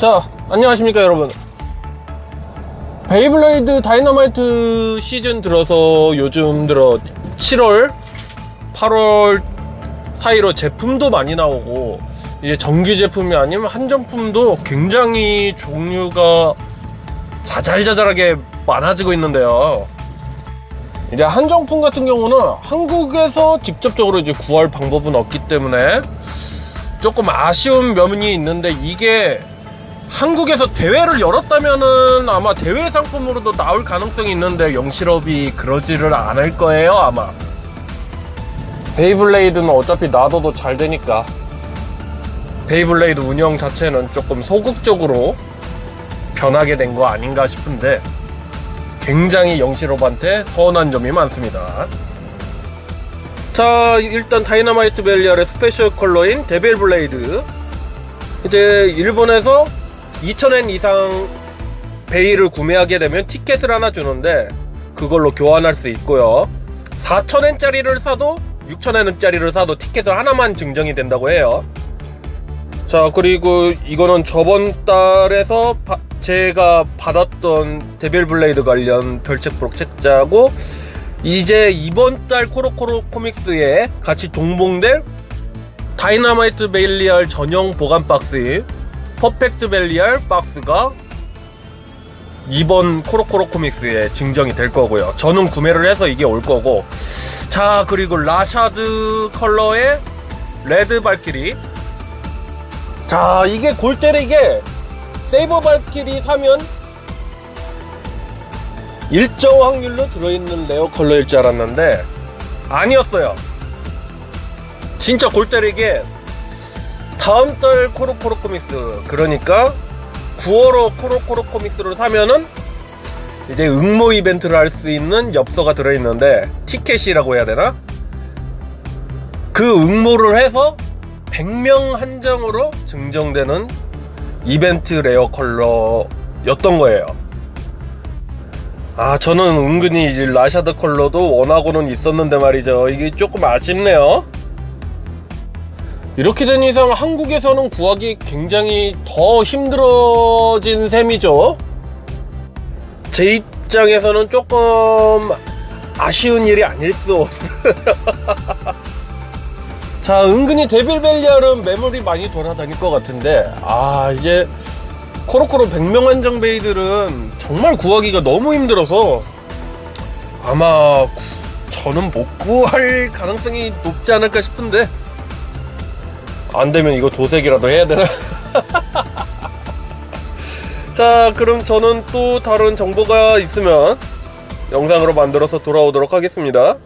자, 안녕하십니까, 여러분. 베이블레이드 다이너마이트 시즌 들어서 요즘 들어 7월, 8월 사이로 제품도 많이 나오고, 이제 정규 제품이 아니면 한정품도 굉장히 종류가 자잘자잘하게 많아지고 있는데요. 이제 한정품 같은 경우는 한국에서 직접적으로 이제 구할 방법은 없기 때문에 조금 아쉬운 면이 있는데 이게 한국에서 대회를 열었다면은 아마 대회 상품으로도 나올 가능성이 있는데 영실업이 그러지를 않을 거예요 아마. 베이블레이드는 어차피 놔둬도 잘 되니까. 베이블레이드 운영 자체는 조금 소극적으로 변하게 된 거 아닌가 싶은데 굉장히 영실업한테 서운한 점이 많습니다. 자 일단 다이너마이트 벨리알의 스페셜 컬러인 데벨 블레이드. 이제 일본에서 2,000엔 이상 베일을 구매하게 되면 티켓을 하나 주는데 그걸로 교환할 수 있고요. 4,000엔짜리를 사도 6,000엔짜리를 사도 티켓을 하나만 증정이 된다고 해요. 자 그리고 이거는 저번 달에서 바- 제가 받았던 데빌 블레이드 관련 별책 프로책자고 이제 이번 달 코로코로 코믹스에 같이 동봉될 다이너마이트 벨리알 전용 보관 박스인 퍼펙트 벨리알 박스가 이번 코로코로 코믹스에 증정이 될 거고요. 저는 구매를 해서 이게 올 거고. 자, 그리고 라샤드 컬러의 레드 발키리. 자, 이게 골 때리게 세이버 발키리 사면 일정 확률로 들어있는 레어 컬러일 줄 알았는데 아니었어요. 진짜 골 때리게 다음 달 코로코로 코믹스 그러니까 9월호 코로코로 코믹스를 사면은 이제 응모 이벤트를 할 수 있는 엽서가 들어있는데 티켓이라고 해야 되나? 그 응모를 해서 100명 한정으로 증정되는 이벤트 레어 컬러였던 거예요. 아, 저는 은근히 라샤드 컬러도 원하고는 있었는데 말이죠. 이게 조금 아쉽네요. 이렇게 된 이상 한국에서는 구하기 굉장히 더 힘들어진 셈이죠. 제 입장에서는 조금 아쉬운 일이 아닐 수 없어요. 자, 은근히 데빌벨리알은 매물이 많이 돌아다닐 것 같은데, 아, 이제 코로코로 100명 한정 베이들은 정말 구하기가 너무 힘들어서 아마 구- 저는 못 구할 가능성이 높지 않을까 싶은데 안 되면 이거 도색이라도 해야 되나? 자, 그럼 저는 또 다른 정보가 있으면 영상으로 만들어서 돌아오도록 하겠습니다.